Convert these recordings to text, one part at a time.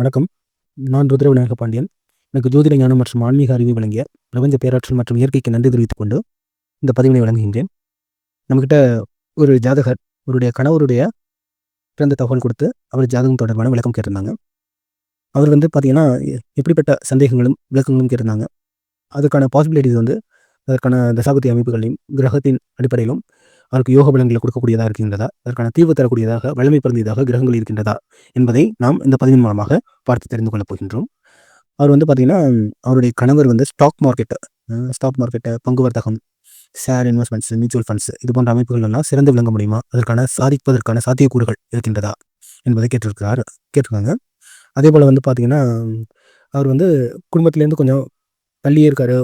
வணக்கம். நான் ருத்ர விநாயக பாண்டியன் எனக்கு ஜோதிட ஞானம் மற்றும் ஆன்மீக அறிவை வழங்கிய பிரபஞ்ச பேராற்றல் மற்றும் இயற்கைக்கு நன்றி தெரிவித்துக் கொண்டு இந்த பதிவினை வழங்குகின்றேன். நம்மக்கிட்ட ஒரு ஜாதகர் அவருடைய கணவருடைய பிறந்த தகவல் கொடுத்து அவர் ஜாதகம் தொடர்பான விளக்கம் கேட்டிருந்தாங்க. அவர் வந்து பார்த்தீங்கன்னா எப்படிப்பட்ட சந்தேகங்களும் விளக்கங்களும் கேட்டிருந்தாங்க. அதுக்கான பாசிபிலிட்டிஸ் வந்து அதற்கான தசாபதி அமைப்புகளையும் கிரகத்தின் அடிப்படையிலும் அவருக்கு யோக பலன்களை கொடுக்கக்கூடியதாக இருக்கின்றதா அதற்கான தீர்வு தரக்கூடியதாக வலிமை பிறந்ததாக கிரகங்கள் இருக்கின்றதா என்பதை நாம் இந்த பதிவின் மூலமாக பார்த்து தெரிந்து கொள்ளப் போகின்றோம். அவர் வந்து பார்த்திங்கன்னா அவருடைய கணவர் வந்து ஸ்டாக் மார்க்கெட்டு ஸ்டாக் மார்க்கெட்டு பங்கு வர்த்தகம் ஷேர் இன்வெஸ்ட்மெண்ட்ஸ் மியூச்சுவல் ஃபண்ட்ஸ் இது போன்ற அமைப்புகள் எல்லாம் சிறந்து விளங்க முடியுமா? அதற்கான சாதிப்பதற்கான சாத்தியக்கூறுகள் இருக்கின்றதா என்பதை கேட்டிருக்கிறார் கேட்டிருக்காங்க. அதே போல் வந்து பார்த்திங்கன்னா அவர் வந்து குடும்பத்திலேருந்து கொஞ்சம் தள்ளியே இருக்கார்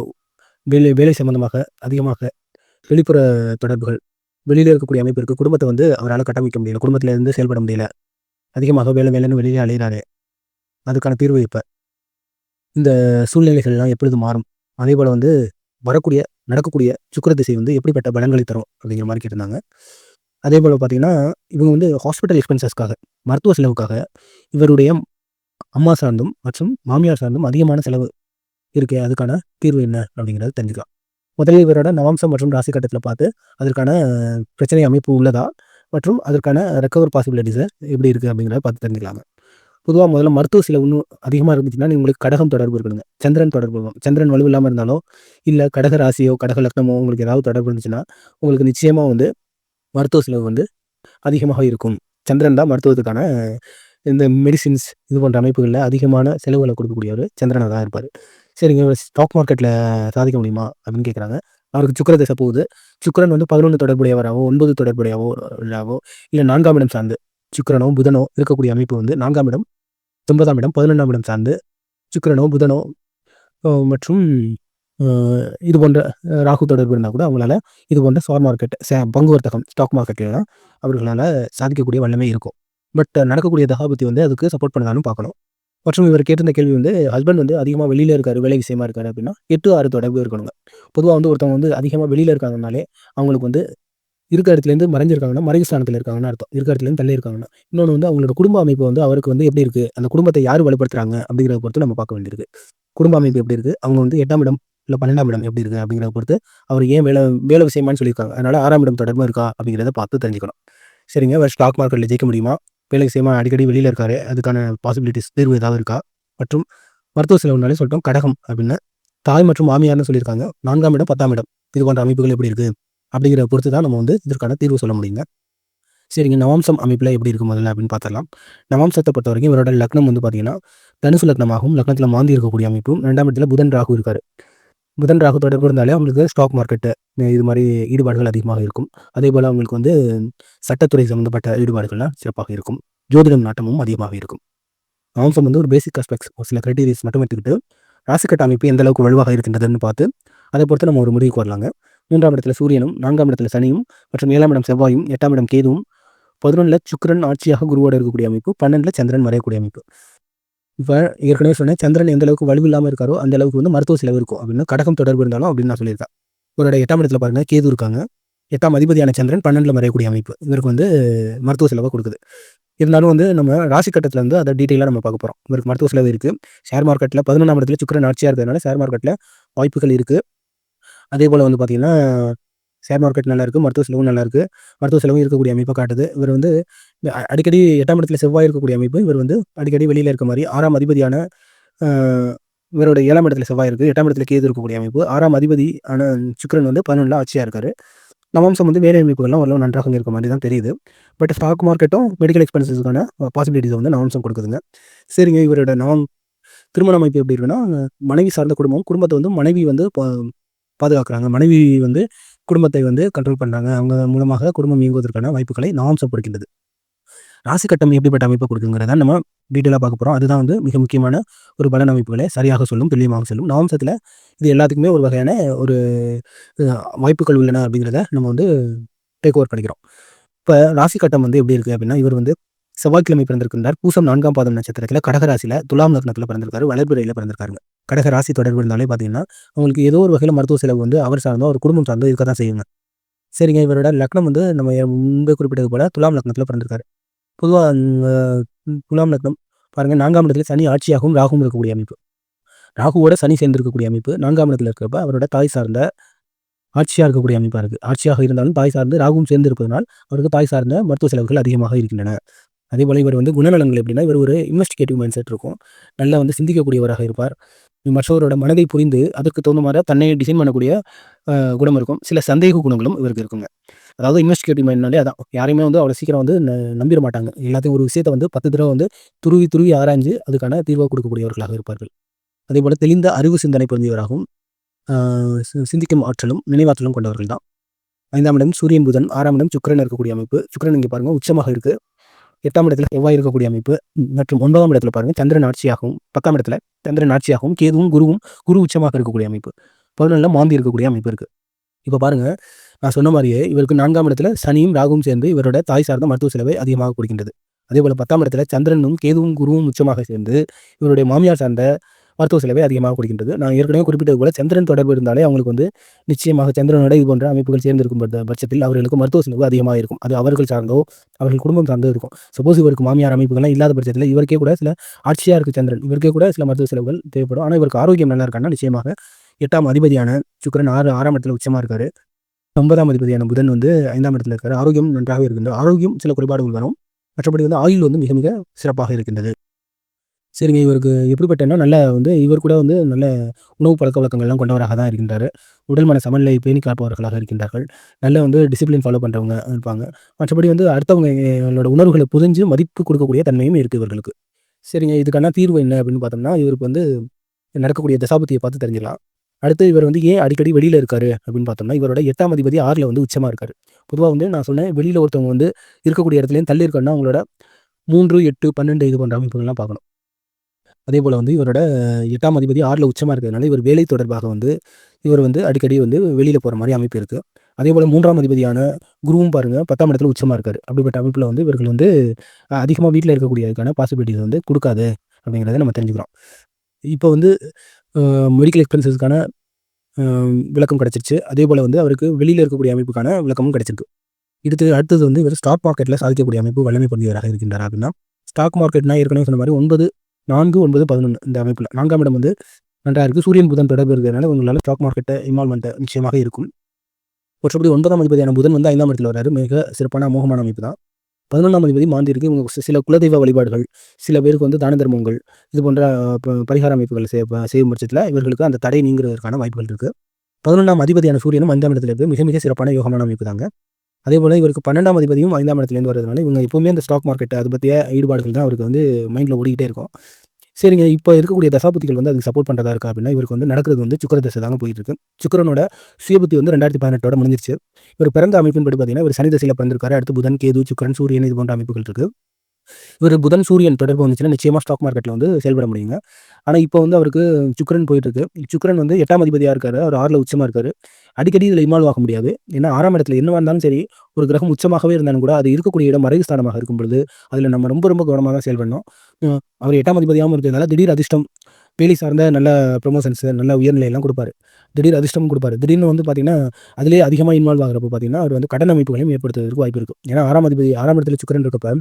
வேலை வேலை சம்மந்தமாக அதிகமாக வெளிப்புற தொடர்புகள் வெளியில் இருக்கக்கூடிய அமைப்பு இருக்குது குடும்பத்தை வந்து அவரால் கட்டமைக்க முடியல. குடும்பத்திலேருந்து செயல்பட முடியல. அதிகமாக வேலை வேலைன்னு வெளியே அலையிறாரு. அதுக்கான தீர்வு இப்போ. இந்த சூழ்நிலைகள்லாம் எப்பொழுது மாறும்? அதே போல் வந்து வரக்கூடிய நடக்கக்கூடிய சுக்கர திசை வந்து எப்படிப்பட்ட பலன்களை தரும் அப்படிங்கிற மாதிரி கேட்டிருந்தாங்க. அதே போல் பார்த்தீங்கன்னா இவங்க வந்து ஹாஸ்பிட்டல் எக்ஸ்பென்சஸ்க்காக மருத்துவ செலவுக்காக இவருடைய அம்மா சார்ந்தும் மற்றும் மாமியார் சார்ந்தும் அதிகமான செலவு இருக்கே அதுக்கான தீர்வு என்ன அப்படிங்கிறத தெரிஞ்சுக்கலாம். முதலில் இவரோட நவம்சம் மற்றும் ராசி கட்டத்தில் பார்த்து அதற்கான பிரச்சனை அமைப்பு உள்ளதா? மற்றும் அதற்கான ரெக்கவர் பாசிபிலிட்டிஸை எப்படி இருக்குது அப்படிங்கிறத பார்த்து தெரிஞ்சுக்கலாங்க. பொதுவாக முதல்ல மருத்துவ செலவு இன்னும் அதிகமாக இருந்துச்சுன்னா உங்களுக்கு கடகம் தொடர்பு இருக்கணுங்க. சந்திரன் தொடர்பு இருக்கும் சந்திரன் வலு இல்லாமல் இருந்தாலோ இல்லை கடக ராசியோ கடக லக்னமோ உங்களுக்கு ஏதாவது தொடர்பு இருந்துச்சுன்னா உங்களுக்கு நிச்சயமாக வந்து மருத்துவ செலவு வந்து அதிகமாக இருக்கும். சந்திரன் தான் மருத்துவத்துக்கான இந்த மெடிசின்ஸ் இது போன்ற அமைப்புகளில் அதிகமான செலவுகளை கொடுக்கக்கூடியவர் சந்திரனாக தான் இருப்பார். சரிங்க. ஸ்டாக் மார்க்கெட்டில் சாதிக்க முடியுமா? அப்படின்னு கேட்குறாங்க. அவருக்கு சுக்கர தசை போகுது. சுக்கரன் வந்து பதினொன்று தொடர்புடையவராகவோ ஒன்பது தொடர்புடையவோ இல்லாவோ இல்லை நான்காம் இடம் சார்ந்து சுக்கரனோ புதனோ இருக்கக்கூடிய அமைப்பு வந்து நான்காம் இடம் ஒன்பதாம் இடம் பதினொன்றாம் இடம் சார்ந்து சுக்கரனோ புதனோ மற்றும் இது போன்ற ராகு தொடர்பு இருந்தால் கூட அவங்களால இது போன்ற ஷேர் மார்க்கெட் சே பங்கு வர்த்தகம் ஸ்டாக் மார்க்கெட்லாம் அவர்களால் சாதிக்கக்கூடிய வல்லமை இருக்கும். பட் நடக்கக்கூடிய தகாபத்தி வந்து அதுக்கு சப்போர்ட் பண்ணதான்னு பார்க்கணும். மற்றும் இவர் கேட்டிருந்த கேள்வி வந்து ஹஸ்பண்ட் வந்து அதிகமாக வெளியில் இருக்காரு வேலை விஷயமா இருக்காரு அப்படின்னா எட்டு ஆறு தொடர்பு இருக்கணுங்க. பொதுவாக வந்து ஒருத்தவங்க வந்து அதிகமாக வெளியில் இருக்காங்கனாலே அவங்களுக்கு வந்து இருக்க இடத்துலேருந்து மறைஞ்சிருக்காங்கன்னா மறைவு ஸ்தானத்தில் இருக்காங்கன்னு அர்த்தம். இருக்க இடத்துலேருந்து தள்ளி இருக்காங்கன்னா. இன்னொன்று வந்து அவங்களோட குடும்ப அமைப்பு வந்து அவருக்கு வந்து எப்படி இருக்குது அந்த குடும்பத்தை யார் வலுப்படுத்துறாங்க? அப்படிங்கிறத பொறுத்து நம்ம பார்க்க வேண்டியிருக்கு. குடும்ப அமைப்பு எப்படி இருக்குது அவங்க வந்து எட்டாம் இடம் இல்லை பன்னெண்டாம் இடம் எப்படி இருக்குது அப்படிங்கிறத பொறுத்து அவர் ஏன் வேலை வேலை விஷயமானு சொல்லியிருக்காங்க. அதனால் ஆறாம் இடம் தொடர்பு இருக்கா? அப்படிங்கிறத பார்த்து தெரிஞ்சுக்கணும். சரிங்க. வேறு ஸ்டாக் மார்க்கெட்டில் ஜெயிக்க முடியுமா? வேலை செய்யாம அடிக்கடி வெளியில் இருக்காரு. அதுக்கான பாசிபிலிட்டிஸ் தீர்வு ஏதாவது இருக்கா? மற்றும் மருத்துவ செலவுனாலே சொல்லிட்டோம் கடகம் அப்படின்னு தாய் மற்றும் மாமியார்னு சொல்லியிருக்காங்க. நான்காம் இடம் பத்தாம் இடம். இது போன்ற அமைப்புகள் எப்படி இருக்குது அப்படிங்கிற பொறுத்து தான் நம்ம வந்து இதற்கான தீர்வு சொல்ல முடியுங்க. சரிங்க நவாம்சம் அமைப்பில் எப்படி இருக்கும் முதல்ல அப்படின்னு பார்த்துடலாம். நவாம்சத்தை பொறுத்த வரைக்கும் இவரோட லக்னம் வந்து பார்த்தீங்கன்னா தனுசு லக்னமாகவும் லக்னத்தில் மாந்தி இருக்கக்கூடிய அமைப்பும் ரெண்டாம் இடத்துல புதன் ராகு இருக்காரு. புதன் ராகு தொடர்பு இருந்தாலே அவங்களுக்கு ஸ்டாக் மார்க்கெட்டு இது மாதிரி ஈடுபாடுகள் அதிகமாக இருக்கும். அதே போல் அவங்களுக்கு வந்து சட்டத்துறை சம்மந்தப்பட்ட ஈடுபாடுகள்லாம் சிறப்பாக இருக்கும். ஜோதிடம் நாட்டமும் அதிகமாக இருக்கும். மாம்சம் வந்து ஒரு பேசிக் அஸ்பெக்ட்ஸ் ஒரு சில கிரைட்டீரியாஸ் மட்டும் எடுத்துக்கிட்டு ராசிக்கட்ட அமைப்பு எந்த அளவுக்கு வலுவாக இருக்கின்றதுன்னு பார்த்து அதை பொறுத்து நம்ம ஒரு முடிவுக்கு வரலாங்க. மூன்றாம் இடத்துல சூரியனும் நான்காம் இடத்துல சனியும் மற்றும் ஏழாம் இடம் செவ்வாயும் எட்டாம் இடம் கேதுவும் பதினொன்றில் சுக்கரன் ஆட்சியாக குருவோடு இருக்கக்கூடிய அமைப்பு பன்னெண்டில் சந்திரன் வரையக்கூடிய அமைப்பு. இப்போ ஏற்கனவே சொன்னேன் சந்திரன் எந்த அளவுக்கு வலுவு இல்லாமல் இருக்காரோ அந்த அளவுக்கு வந்து மருத்துவ செலவு இருக்கும் அப்படின்னு. கடகம் தொடர்பு இருந்தாலும் அப்படின்னு நான் சொல்லியிருக்கேன். இவரோட எட்டாம் இடத்துல பாருங்க கேது இருக்காங்க. எட்டாம் அதிபதியான சந்திரன் பன்னெண்டில் மறையக்கூடிய அமைப்பு. இவருக்கு வந்து மருத்துவ செலவை கொடுக்குது. இருந்தாலும் வந்து நம்ம ராசி கட்டத்தில் வந்து அதை டீட்டெயிலாக நம்ம பார்க்க போகிறோம் இவருக்கு மருத்துவ செலவு இருக்குது ஷேர் மார்க்கெட்டில் பதினொன்றாம் இடத்துல சுக்கரன் ஆட்சியாக இருக்கிறதுனால ஷேர் மார்க்கெட்டில் வாய்ப்புகள் இருக்குது அதே போல் வந்து பார்த்திங்கன்னா ஷேர் மார்க்கெட் நல்லா இருக்குது மருத்துவ செலவும் நல்லா இருக்குது மருத்துவ செலவும் இருக்கக்கூடிய அமைப்பை காட்டுது. இவர் வந்து அடிக்கடி எட்டாம் இடத்துல செவ்வாய் இருக்கக்கூடிய அமைப்பு. இவர் வந்து அடிக்கடி வெளியில் இருக்க மாதிரி ஆறாம் அதிபதியான இவரோட ஏழாம் இடத்துல செவ்வாய் இருக்குது எட்டாம் இடத்துல கேது இருக்கக்கூடிய அமைப்பு. ஆறாம் அதிபதி ஆன சுக்கரன் வந்து பதினொன்றில் ஆட்சியாக இருக்கார். நவம்சம் வந்து வேலை அமைப்புகள்லாம் ஓரளவு நன்றாக இருக்க மாதிரி தான் தெரியுது. பட் ஸ்டாக் மார்க்கெட்டும் மெடிக்கல் எக்ஸ்பென்சஸ்க்கான பாசிபிலிட்டிஸை வந்து நவம்சம் கொடுக்குதுங்க. சரிங்க இவரோட நவம் திருமண அமைப்பு எப்படி இருக்குன்னா மனைவி சார்ந்த குடும்பம் குடும்பத்தை வந்து மனைவி வந்து பாதுகாக்கிறாங்க. மனைவி வந்து குடும்பத்தை வந்து கண்ட்ரோல் பண்ணுறாங்க அவங்க மூலமாக குடும்பம் இயங்குவதற்கான வாய்ப்புகளை நாம் சப்படுகின்றது ராசி கட்டம் எப்படிப்பட்ட அமைப்பை கொடுக்குங்கிறத நம்ம டீட்டெயிலாக பார்க்க போகிறோம் அதுதான் வந்து மிக முக்கியமான ஒரு பலன் அமைப்புகளை சரியாக சொல்லும் துல்லியமாக சொல்லும். நவம்சத்தில் இது எல்லாத்துக்குமே ஒரு வகையான ஒரு வாய்ப்புகள் உள்ளன அப்படிங்கிறத நம்ம வந்து டேக் ஓவர் பண்ணிக்கிறோம். இப்போ ராசி கட்டம் வந்து எப்படி இருக்குது அப்படின்னா இவர் வந்து செவ்வாய்க்கிழமை பிறந்திருக்கின்றார். பூசம் நான்காம் பாதம் நட்சத்திரத்தில் கடகராசியில் துலாம் லக்னத்தில் பிறந்திருக்காரு. வளர்பிறையில் பிறந்திருக்காருங்க. கடக ராசி தொடர்பு இருந்தாலே பார்த்தீங்கன்னா அவங்களுக்கு ஏதோ ஒரு வகையில் மருத்துவ செலவு வந்து அவர் சார்ந்தோ ஒரு குடும்பம் சார்ந்தோ இருக்க தான் செய்யுங்க. சரிங்க இவரோட லக்னம் வந்து நம்ம முன்பே குறிப்பிட்டது போல துலாம் லக்னத்தில் பிறந்திருக்காரு. பொதுவாக துலாம் லக்னம் பாருங்கள் நான்காம் இடத்துல சனி ஆட்சியாகவும் ராகுவும் இருக்கக்கூடிய அமைப்பு. ராகுவோட சனி சேர்ந்திருக்கக்கூடிய அமைப்பு. நான்காம் இடத்துல இருக்கிறப்ப அவரோட தாய் சார்ந்த ஆட்சியாக இருக்கக்கூடிய அமைப்பாக இருக்குது ஆட்சியாக இருந்தாலும் தாய் சார்ந்து ராகுவும் சேர்ந்து இருப்பதனால் அவருக்கு தாய் சார்ந்த மருத்துவ செலவுகள் அதிகமாக இருக்கின்றன. அதே போல் இவர் வந்து குணநலங்கள் எப்படின்னா இவர் ஒரு இன்வெஸ்டிகேட்டிவ் மைண்ட் செட் இருக்கும். நல்லா வந்து சிந்திக்கக்கூடியவராக இருப்பார். மற்றவரோட மனதை புரிந்து அதற்கு தகுந்த மாதிரி தன்னை டிசைன் பண்ணக்கூடிய குணம் இருக்கும். சில சந்தேக குணங்களும் இவருக்கு இருக்குங்க. அதாவது இன்வெஸ்டிகேட்டிவ் மைண்ட்னாலே அதான். யாரையுமே வந்து அவ்வளோ சீக்கிரம் வந்து நம்பிட மாட்டாங்க. எல்லாத்தையும் ஒரு விஷயத்தை வந்து பத்து தடவை வந்து துருவி துருவி ஆராய்ஞ்சு அதுக்கான தீர்வாக கொடுக்கக்கூடியவர்களாக இருப்பார்கள். அதே போல் தெளிந்த அறிவு சிந்தனை பொருந்தியவராகவும் சிந்திக்கும் ஆற்றலும் நினைவாற்றலும் கொண்டவர்கள் தான் ஐந்தாம் இடம் சூரியன் புதன். ஆறாம் இடம் சுக்கரன் இருக்கக்கூடிய அமைப்பு. சுக்கரன் இங்கே பாருங்கள் உச்சமாக இருக்குது எட்டாம் இடத்துல செவ்வாய் இருக்கக்கூடிய அமைப்பு மற்றும் ஒன்பதாம் இடத்துல பாருங்கள் சந்திரன் ஆட்சியாகவும் பத்தாம் இடத்துல சந்திரன் ஆட்சியாகவும் கேதுவும் குருவும் குரு உச்சமாக இருக்கக்கூடிய அமைப்பு. பதினொன்றில் மாந்தி இருக்கக்கூடிய அமைப்பு இருக்குது இப்போ பாருங்க நான் சொன்ன மாதிரியே இவருக்கு நான்காம் இடத்துல சனியும் ராகுவும் சேர்ந்து இவரோட தாய் சார்ந்த மருத்துவ செலவை அதிகமாக கொடுக்கின்றது. அதே போல் பத்தாம் இடத்துல சந்திரனும் கேதுவும் குருவும் உச்சமாக சேர்ந்து இவருடைய மாமியார் சார்ந்த மருத்துவ செலவை அதிகமாக கொடுக்கின்றது. நான் ஏற்கனவே குறிப்பிட்டது போல சந்திரன் தொடர்பு இருந்தாலே அவங்களுக்கு வந்து நிச்சயமாக சந்திரனோட இது போன்ற அமைப்புகள் சேர்ந்திருக்கும் பட்சத்தில் அவர்களுக்கு மருத்துவ செலவு அதிகமாக இருக்கும். அது அவர்கள் சார்ந்தோ அவர்கள் குடும்பம் சார்ந்தோ இருக்கும். சப்போஸ் இவருக்கு மாமியார் அமைப்புகள்லாம் இல்லாத பட்சத்தில் இவருக்கே கூட சில ஆட்சியாக இருக்குது சந்திரன். இவருக்கே கூட சில மருத்துவ செலவுகள் தேவைப்படும். ஆனால் இவருக்கு ஆரோக்கியம் நல்லா இருக்காங்கன்னா நிச்சயமாக எட்டாம் அதிபதியான சுக்கரன் ஆறு ஆறாம் இடத்துல உச்சமாக இருக்காரு. ஒன்பதாம் அதிபதியான புதன் வந்து ஐந்தாம் இடத்துல இருக்காரு. ஆரோக்கியம் நன்றாக இருக்கின்றது. ஆரோக்கியம் சில குறைபாடுகள் வரும். மற்றபடி வந்து ஆயுள் வந்து மிக மிக சிறப்பாக இருக்கின்றது. சரிங்க. இவருக்கு எப்படிப்பட்டனா நல்ல வந்து இவர் கூட வந்து நல்ல உணவு பழக்க வழக்கங்கள்லாம் கொண்டவராக தான் இருக்கின்றார். உடல் மன சமநிலை பேணி காப்பவர்களாக இருக்கின்றார்கள். நல்ல வந்து டிசிப்ளின் ஃபாலோ பண்ணுறவங்க இருப்பாங்க. மற்றபடி வந்து அடுத்தவங்களோட உணர்வுகளை புரிஞ்சு மதிப்பு கொடுக்கக்கூடிய தன்மையும் இருக்குது இவர்களுக்கு. சரிங்க. இதுக்கான தீர்வு என்ன அப்படின்னு பார்த்தோம்னா இவருக்கு வந்து நடக்கக்கூடிய தசாபத்தியை பார்த்து தெரிஞ்சிடலாம் அடுத்து இவர் வந்து ஏன் அடிக்கடி வெளியில் இருக்காரு அப்படின்னு பார்த்தோம்னா இவரோட எட்டாம் அதிபதி ஆறில் வந்து உச்சமாக இருக்காரு. பொதுவாக வந்து நான் சொன்னேன் வெளியில் ஒருத்தவங்க வந்து இருக்கக்கூடிய இடத்துலையும் தள்ளி இருக்காருன்னா அவங்களோட மூன்று எட்டு பன்னெண்டு இது போன்ற அமைப்புகள்லாம் பார்க்கணும். அதே போல் வந்து இவரோட எட்டாம் அதிபதி ஆறில் உச்சமாக இருக்கிறதுனால இவர் வேலை தொடர்பாக வந்து இவர் வந்து அடிக்கடி வந்து வெளியில் போகிற மாதிரி அமைப்பு இருக்குது அதே போல் மூன்றாம் அதிபதியான குருவும் பாருங்கள் பத்தாம் இடத்துல உச்சமாக இருக்கார். அப்படிப்பட்ட அமைப்பில் வந்து இவர்கள் வந்து அதிகமாக வீட்டில் இருக்கக்கூடியதுக்கான பாசிபிலிட்டிஸ் வந்து கொடுக்காது அப்படிங்கிறத நம்ம தெரிஞ்சுக்கிறோம். இப்போ வந்து மெடிக்கல் எக்ஸ்பென்சஸ்க்கான விளக்கம் கிடச்சிருச்சு. அதே போல் வந்து அவருக்கு வெளியில் இருக்கக்கூடிய அமைப்புக்கான விளக்கமும் கிடச்சிருக்கு. இதுக்கு அடுத்தது வந்து இவர் ஸ்டாக் மார்க்கெட்டில் சாதிக்கக்கூடிய அமைப்பு வல்லமை பொருந்தியவராக இருக்கின்றார் அப்படின்னா ஸ்டாக் மார்க்கெட்னா ஏற்கனவே சொன்ன மாதிரி ஒன்பது நான்கு ஒன்பது பதினொன்று இந்த அமைப்பில். நான்காம் இடம் வந்து நன்றாக இருக்குது சூரியன் புதன் தொடர்பு இருக்கிறதுனால உங்களால் ஸ்டாக் மார்க்கெட்டை இன்வால்மெண்ட்டை நிச்சயமாக இருக்கும். மற்றபடி ஒன்பதாம் அதிபதியான புதன் வந்து ஐந்தாம் இடத்துல வராரு மிக சிறப்பான மோகமான அமைப்பு தான் பதினொன்றாம் அதிபதி மாந்தி இருக்கு. இவங்க சில குலதெய்வ வழிபாடுகள் சில பேருக்கு வந்து தான தர்மங்கள் இது போன்ற பரிகார அமைப்புகள் செய்யும் பட்சத்தில் இவர்களுக்கு அந்த தடை நீங்கிறதுக்கான வாய்ப்புகள் இருக்குது பதினொன்றாம் அதிபதியான சூரியனும் ஐந்தாம் இடத்துல இருக்குது மிக மிக சிறப்பான யோகமான அமைப்பு தாங்க அதே போல் இவருக்கு பன்னெண்டாம் அதிபதியும் ஐந்தாம் இடத்துலேருந்து வரதுனால இவங்க எப்போவுமே அந்த ஸ்டாக் மார்க்கெட் அதை பற்றிய ஈடுபாடுகள் தான் அவருக்கு வந்து மைண்டில் ஓடிக்கிட்டே இருக்கும். சரிங்க இப்போ இருக்கக்கூடிய தசாபுத்திகள் வந்து அதுக்கு சப்போர்ட் பண்ணுறதா இருக்கா அப்படின்னா இவருக்கு வந்து நடக்கிறது வந்து சுக்கர தசை தாங்க போயிட்டு இருக்கு சுக்கரனோட சுயபுத்தி வந்து ரெண்டாயிரத்தி பதினெட்டோட முடிஞ்சிருச்சு. இவர் பிறந்த அமைப்பின் படி பார்த்தீங்கன்னா இவர் சனி தசையில் பிறந்திருக்காரு. அடுத்து புதன் கேது சுக்கரன் சூரியன் இது போன்ற அமைப்புகள் இருக்குது இவர் புதன் சூரியன் தொடர்பு வந்துச்சுன்னா நிச்சயமாக ஸ்டாக் மார்க்கெட்டில் வந்து செயல்பட முடியுங்க. ஆனால் இப்போ வந்து அவருக்கு சுக்கரன் போயிட்டு இருக்கு சுக்கரன் வந்து எட்டாம் அதிபதியாக இருக்காரு. அவர் ஆறில் உச்சமாக இருக்காரு. அடிக்கடி இதில் இன்வால்வ் ஆக முடியாது. ஏன்னா ஆறாம் இடத்துல என்னவா இருந்தாலும் சரி ஒரு கிரகம் உச்சமாகவே இருந்தாலும் கூட அது இருக்கக்கூடிய இடம் மறைவு ஸ்தானமாக இருக்கும் பொழுது அதில் நம்ம ரொம்ப ரொம்ப கவனமாக தான் செயல்படணும் அவர் எட்டாம் அதிபதியாகவும் இருக்கிறதுனால திடீர் அதிர்ஷ்டம் வேலை சார்ந்த நல்ல ப்ரொமோஷன்ஸ் நல்ல உயர்நிலையெல்லாம் கொடுப்பாரு. திடீர் அதிர்ஷ்டமும் கொடுப்பாரு. திடீர்னு வந்து பார்த்தீங்கன்னா அதிலே அதிகமாக இன்வால்வ் ஆகிறப்ப பார்த்தீங்கன்னா அவர் வந்து கடன் அமைப்புகளையும் ஏற்படுத்துவதற்கு வாய்ப்பு இருக்கும் ஏன்னா ஆறாம் அதிபதி ஆறாம் இடத்துல சுக்கரன் இருக்கப்ப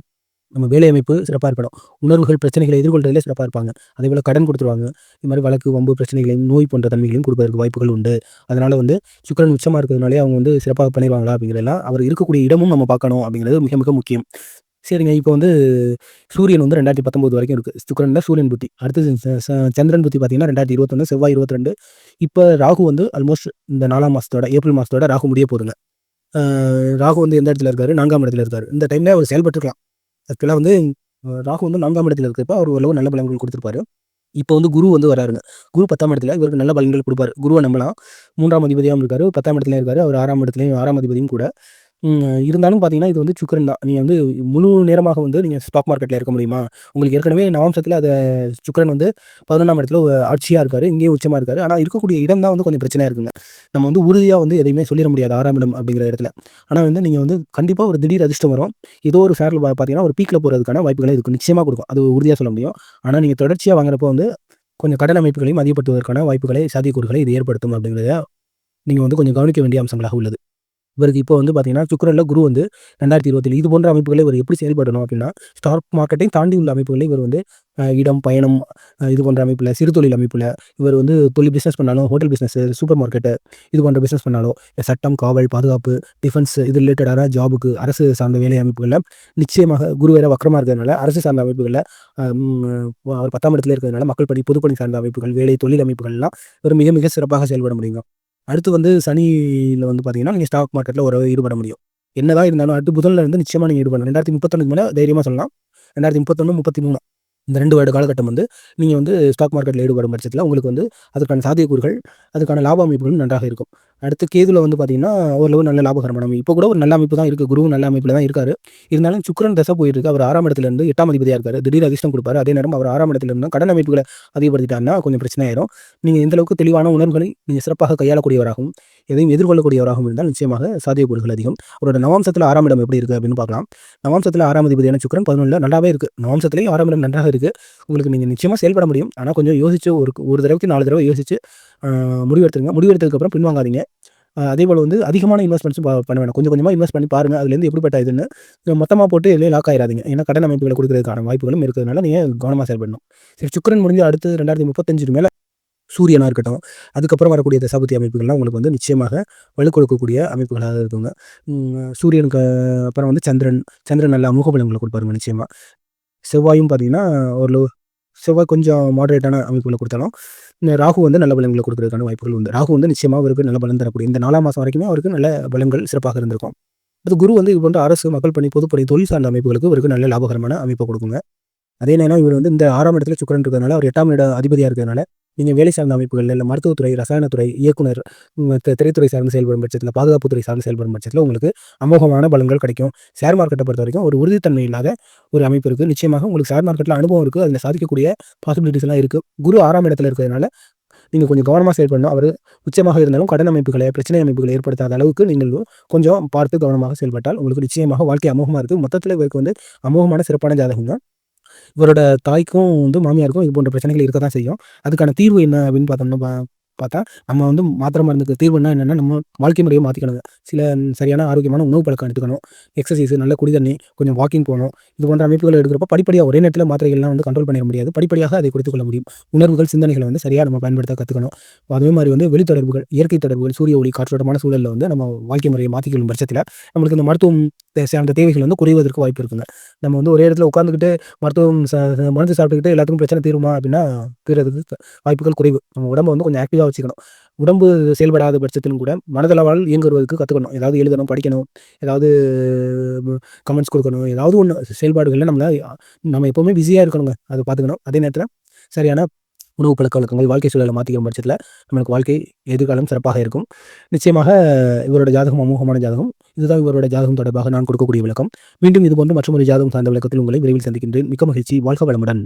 நம்ம வேலை அமைப்பு சிறப்பாக இருக்கணும். உணர்வுகள் பிரச்சனைகளை எதிர்கொள்றதுல சிறப்பாக இருப்பாங்க. அதே போல் கடன் கொடுத்துருவாங்க. இது மாதிரி வழக்கு வம்பு பிரச்சனைகளையும் நோய் போன்ற தன்மைகளையும் கொடுப்பதற்கு வாய்ப்புகள் உண்டு. அதனால் வந்து சுக்கரன் உச்சமாக இருக்கிறதுனாலே அவங்க வந்து சிறப்பாக பண்ணிடுவாங்களா அப்படிங்கிறதெல்லாம் அவர் இருக்கக்கூடிய இடமும் நம்ம பார்க்கணும் அப்படிங்கிறது மிக மிக முக்கியம். சரிங்க. இப்போ வந்து சூரியன் வந்து ரெண்டாயிரத்தி பத்தொம்போது வரைக்கும் இருக்குது சுக்கரனில் சூரியன் புத்தி. அடுத்து சந்திரன் புத்தி பார்த்தீங்கன்னா ரெண்டாயிரத்தி இருபத்தொன்று செவ்வாய் இருபத்தி ரெண்டு இப்போ ராகு வந்து ஆல்மோஸ்ட் இந்த நாலாம் மாதத்தோட ஏப்ரல் மாதத்தோட ராகு முடிய போதுங்க ராகு வந்து எந்த இடத்துல இருக்காரு? நான்காம் இடத்துல இருக்காரு. இந்த டைமில் அவர் செயல்பட்டுருக்கலாம். ஆக்சுவலாக வந்து ராகு வந்து நான்காம் இடத்துல இருக்கிறப்ப அவர் ஓரளவு நல்ல பலன்கள் கொடுத்துருப்பாரு. இப்போ வந்து குரு வந்து வராருங்க. குரு பத்தாம் இடத்துல இவருக்கு நல்ல பலன்கள் கொடுப்பாரு. குருவை நம்பலாம். மூன்றாம் அதிபதியாகவும் இருக்காரு. பத்தாம் இடத்துலையும் இருக்காரு. அவர் ஆறாம் இடத்துலையும் ஆறாம் அதிபதியும் கூட. இருந்தாலும் பார்த்தீங்கன்னா இது வந்து சுக்கரன் தான். நீங்கள் வந்து முழு நேரமாக வந்து நீங்கள் ஸ்டாக் மார்க்கெட்டில் இருக்க முடியுமா? உங்களுக்கு ஏற்கனவே நவம்சத்தில் அதை சுக்கரன் வந்து பதினொன்றாம் இடத்துல ஆட்சியாக இருக்காரு இங்கேயும் உச்சமாக இருக்காரு. ஆனால் இருக்கக்கூடிய இடம் தான் வந்து கொஞ்சம் பிரச்சனையாக இருக்குங்க. நம்ம வந்து உறுதியாக வந்து எதையுமே சொல்லிட முடியாது ஆறாம் இடம் அப்படிங்கிற இடத்துல. ஆனால் வந்து நீங்கள் வந்து கண்டிப்பாக ஒரு திடீர் அதிர்ஷ்டம் வரும். ஏதோ ஒரு ஷேரில் பார்த்தீங்கன்னா ஒரு பீக்கில் போகிறதுக்கான வாய்ப்புகளை இதுக்கு நிச்சயமாக கொடுக்கும். அது உறுதியாக சொல்ல முடியும். ஆனால் நீங்கள் தொடர்ச்சியாக வாங்குறப்போ வந்து கொஞ்சம் கடன் அமைப்புகளையும் அதிகப்படுத்துவதற்கான வாய்ப்புகளை சாத்தியக்கூறுகளை இது ஏற்படுத்தும் அப்படிங்கிறத நீங்கள் வந்து கொஞ்சம் கவனிக்க வேண்டிய அம்சங்களாக உள்ளது. இவருக்கு இப்போ வந்து பார்த்தீங்கன்னா சுக்கரில் குரு வந்து ரெண்டாயிரத்தி இருபத்தில் இது போன்ற அமைப்புகளை இவர் எப்படி செயல்படணும் அப்படின்னா ஸ்டாக் மார்க்கெட்டையும் தாண்டி உள்ள அமைப்புகளை இவர் வந்து இடம் பயணம் இது போன்ற அமைப்பில் சிறு தொழில் அமைப்பில் இவர் வந்து தொழில் பிஸ்னஸ் பண்ணாலும் ஹோட்டல் பிஸ்னஸ் சூப்பர் மார்க்கெட்டு இது போன்ற பிஸ்னஸ் பண்ணாலும் சட்டம் காவல் பாதுகாப்பு டிஃபென்ஸ் இது ரிலேட்டடான ஜாபுக்கு அரசு சார்ந்த வேலை அமைப்புகளில் நிச்சயமாக குரு வேற வக்கரமாக இருக்கிறதுனால அரசு சார்ந்த அமைப்புகளில் அவர் பத்தாம் இடத்துல இருக்கிறதுனால மக்கள் பணி பொதுப்பணி சார்ந்த அமைப்புகள் வேலை தொழில் அமைப்புகள்லாம் இவர் மிக மிக சிறப்பாக செயல்பட முடியும். அடுத்து வந்து சனியில் வந்து பார்த்தீங்கன்னா நீங்கள் ஸ்டாக் மார்க்கெட்டில் ஒரு ஈடுபட முடியும். என்னதான் இருந்தாலும் அடுத்து புதனில் இருந்து நிச்சயமாக நீங்கள் ஈடுபடலாம். ரெண்டாயிரத்தி முப்பத்தொன்னு மேலே தைரியமாக சொல்லலாம். ரெண்டாயிரத்தி முப்பத்தொன்று முப்பத்தி மூணு. இந்த ரெண்டு வருட காலகட்டம் வந்து நீங்கள் வந்து ஸ்டாக் மார்க்கெட்டில் ஈடுபடும் பட்சத்தில் உங்களுக்கு வந்து அதுக்கான சாத்தியக்கூறுகள் அதுக்கான லாப அமைப்புகளும் நன்றாக இருக்கும். அடுத்து கேதுவில் வந்து பார்த்தீங்கன்னா ஓரளவு நல்ல லாபகரமான அமைப்பு. இப்போ கூட ஒரு நல்ல அமைப்பு தான் இருக்குது குருவும் நல்ல அமைப்பில் தான் இருக்காரு. இருந்தாலும் சுக்கிரன் தசை போயிருக்கு. அவர் ஆறாம் இடத்துல இருந்து எட்டாம் அதிபதியாக இருக்காரு. திடீர் அதிர்ஷ்டம் கொடுப்பாரு. அதே நேரம் அவர் ஆறாம் இடத்துலேருந்து கடன் அமைப்புகளை அதிகப்படுத்திட்டாருன்னா கொஞ்சம் பிரச்சனை ஆயிரும். நீங்கள் எந்த அளவுக்கு தெளிவான உணர்வுகளை நீங்கள் சிறப்பாக கையாளக்கூடியவராகவும் எதையும் எதிர்கொள்ளக்கூடியவராகவும் இருந்தால் நிச்சயமாக சாத்தியக்கூறுகள் அதிகம். அவரோட நவாம்சத்தில் ஆறாம் இடம் எப்படி இருக்குது அப்படின்னு பார்க்கலாம். நவாம்சத்தில் ஆறாம் அதிபதியான சுக்கிரன் பதினொன்றில் நல்லாவே இருக்குது நவாம்சத்திலேயும் ஆறாம் இடம் நன்றாக இருக்குது உங்களுக்கு நீங்கள் நிச்சயமாக செயல்பட முடியும். ஆனால் கொஞ்சம் யோசிச்சு ஒரு ஒரு தடவைக்கு நாலு தடவை யோசிச்சு முடிவெடுத்துருங்க முடிவெடுத்ததுக்கப்புறம் பின்வாங்காதீங்க. அதே போல் வந்து அதிகமான இன்வெஸ்ட்மெண்ட்ஸும் பண்ண வேணாம். கொஞ்சம் கொஞ்சமாக இன்வெஸ்ட் பண்ணி பாருங்கள் அதுலேருந்து எப்படிப்பட்ட இதுன்னு மொத்தமாக போட்டு எதுலேயும் லாக் ஆயிடாதீங்க ஏன்னா கடன் அமைப்புகளை கொடுக்குறதுக்கான வாய்ப்புகளும் இருக்கிறதுனால நீங்கள் கவனமாக செயல்படணும். சரி சுக்கிரன் முடிஞ்சு அடுத்து ரெண்டாயிரத்தி முப்பத்தஞ்சு மேலே சூரியனாக இருக்கட்டும். அதுக்கப்புறம் வரக்கூடிய தசாபதி அமைப்புகள்லாம் உங்களுக்கு வந்து நிச்சயமாக வலுக்கொடுக்கக்கூடிய அமைப்புகளாக இருக்குங்க. சூரியனுக்கு அப்புறம் வந்து சந்திரன். சந்திரன் நல்ல அமுக பலன்களை கொடுப்பாருங்க நிச்சயமாக செவ்வாயும் பார்த்தீங்கன்னா ஒரு செவ்வாய் கொஞ்சம் மாடரேட்டான அமைப்புகளை கொடுத்தாலும் இந்த ராகு வந்து நல்ல பலன்களை கொடுக்கறதுக்கான வாய்ப்புகள் உண்டு. ராகு வந்து நிச்சயமாக அவருக்கு நல்ல பலன் தரக்கூடிய இந்த நாலாம் மாதம் வரைக்குமே அவருக்கு நல்ல பலன்கள் சிறப்பாக இருந்திருக்கும். அது குரு வந்து இது போன்ற அரசு மக்கள் பணி பொதுப்பணி தொழில் சார்ந்த அமைப்புகளுக்கு இவருக்கு நல்ல லாபகரமான அமைப்பை கொடுக்குங்க. அதே நேரம் இவர் வந்து இந்த ஆறாம் இடத்துல சுக்கரன் இருக்கிறதுனால அவர் எட்டாம் இட அதிபதியாக இருக்கிறதுனால நீங்கள் வேலை சார்ந்த அமைப்புகள் இல்லை மருத்துவத்துறை ரசாயனத்துறை இயக்குனர் திரைத்துறை சார்ந்து செயல்படும் பட்சத்தில் பாதுகாப்புத்துறை சார்ந்து செயல்படும் பட்சத்தில் உங்களுக்கு அமோகமான பலன்கள் கிடைக்கும். ஷேர் மார்க்கெட்டை பொறுத்த வரைக்கும் ஒரு உறுதித்தன்மை இல்லாத ஒரு அமைப்பு இருக்குது நிச்சயமாக உங்களுக்கு ஷேர் மார்க்கெட்டில் அனுபவம் இருக்குது அதில் சாதிக்கக்கூடிய பாசிபிலிட்டிஸ் எல்லாம் இருக்குது குரு ஆறாம் இடத்துல இருக்கிறதுனால நீங்கள் கொஞ்சம் கவனமாக செயல்படணும் அவர் உச்சமாக இருந்தாலும் கடன் அமைப்புகளை பிரச்சனை அமைப்புகளை ஏற்படுத்தாத அளவுக்கு நீங்கள் கொஞ்சம் பார்த்து கவனமாக செயல்பட்டால் உங்களுக்கு நிச்சயமாக வாழ்க்கை அமோகமாக இருக்குது மொத்தத்தில் இவருக்கு வந்து அமோகமான சிறப்பான ஜாதகம் தான் இவரோட தாய்க்கும் வந்து மாமியாருக்கும் இது போன்ற பிரச்சனைகள் இருக்க தான் செய்யும். அதுக்கான தீர்வு என்ன அப்படின்னு பார்த்தோம்னா பார்த்தா நம்ம வந்து மாத்திரை மருந்துக்கு தீர்வுனா என்னென்னா நம்ம வாழ்க்கை முறையை மாற்றிக்கணுங்க சில சரியான ஆரோக்கியமான உணவு பழக்கம் எடுத்துக்கணும். எக்ஸசைஸ் நல்ல குடி தண்ணி கொஞ்சம் வாக்கிங் போகணும். இது போன்ற அமைப்புகள் எடுக்கிறப்ப படிப்படியாக ஒரே நேரத்தில் மாத்திரைகள்லாம் வந்து கண்ட்ரோல் பண்ணிட முடியாது. படிப்படியாக அதை குறைத்துக் கொள்ள முடியும். உணர்வுகள் சிந்தனைகளை வந்து சரியாக நம்ம பயன்படுத்த கற்றுக்கணும் அதே மாதிரி வந்து வெளித்தொடர்புகள் இயற்கை தொடர்புகள் சூரிய ஒளி காற்றோட்டமான சூழலில் வந்து நம்ம வாழ்க்கை முறையை மாற்றிக்கொள்ளும் பட்சத்தில் நம்மளுக்கு இந்த மருத்துவம் தே- சார்ந்த தேவைகள் வந்து குறைவதற்கு வாய்ப்பு இருக்குங்க. நம்ம வந்து ஒரே இடத்துல உட்காந்துக்கிட்டு மருத்துவம் மருந்து சாப்பிட்டுக்கிட்டு எல்லாத்துக்கும் பிரச்சனை தீருமா அப்படின்னா தீரதுக்கு வாய்ப்புகள் குறைவு. நம்ம உடம்பு வந்து கொஞ்சம் ஆக்டிவாக வச்சுக்கணும். உடம்பு செயல்படாத பட்சத்திலும் கூட மனதளவால் இயங்குவதற்கு கற்றுக்கணும் ஏதாவது எழுதணும் படிக்கணும் ஏதாவது கமெண்ட்ஸ் கொடுக்கணும் ஏதாவது ஒன்று செயல்பாடுகளில் நம்மள நம்ம எப்போவுமே பிஸியாக இருக்கணுங்க. அதை பார்த்துக்கணும். அதே நேரத்தில் சரியான உணவு பழக்க வழக்கங்கள் வாழ்க்கை சூழலை மாற்றிக்கிற பட்சத்தில் நம்மளுக்கு வாழ்க்கை எதிர்காலம் சிறப்பாக இருக்கும். நிச்சயமாக இவரோட ஜாதகம் அமோகமான ஜாதகம். இதுதான் இவரோட ஜாதகம் தொடர்பாக நான் கொடுக்கக்கூடிய விளக்கம். மீண்டும் இதுபோன்று மற்றொரு ஜாதகம் சார்ந்த விளக்கத்தில் உங்களை விரைவில் சந்திக்கின்றேன். மிக்க மகிழ்ச்சி. வாழ்க வளமுடன்.